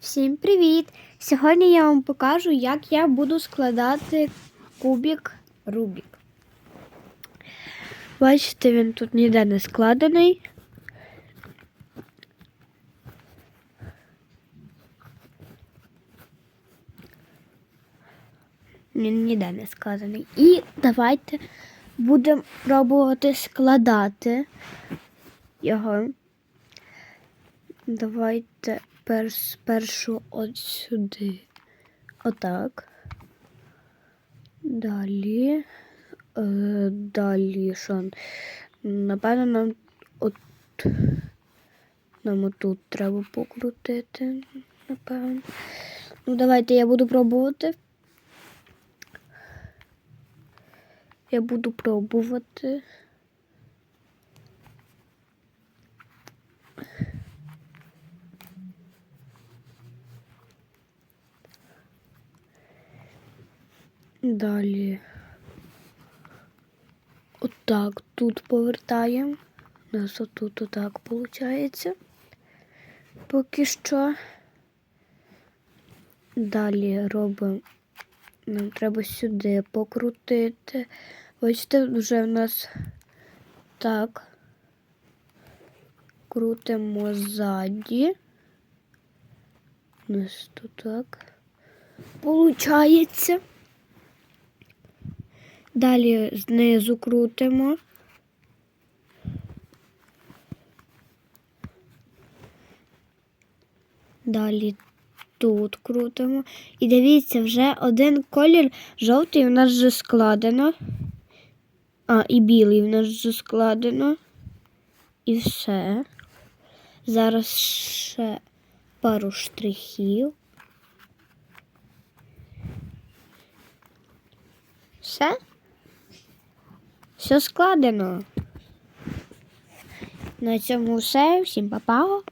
Всім привіт! Сьогодні я вам покажу, як я буду складати кубик Рубік. Бачите, він тут ніде не складений. Він ніде не складений. І давайте будемо пробувати складати його. Давайте перш, спершу от сюди. Отак. Далі. Е, далі що? Напевно, нам от нам отут треба покрутити, напевно. Ну, давайте я буду пробувати. Я буду пробувати. Далі. Отак тут повертаємо. У нас отут отак виходить. Поки що. Далі робимо. Нам треба сюди покрутити. Бачите, вже в нас так. Крутимо ззаді. У нас тут так. Получається. Далі знизу крутимо. Далі тут крутимо. І дивіться, вже один колір жовтий у нас вже складено. А, і білий у нас вже складено. І все. Зараз ще пару штрихів. Все? Все складено. На цьому все. Всім па-па.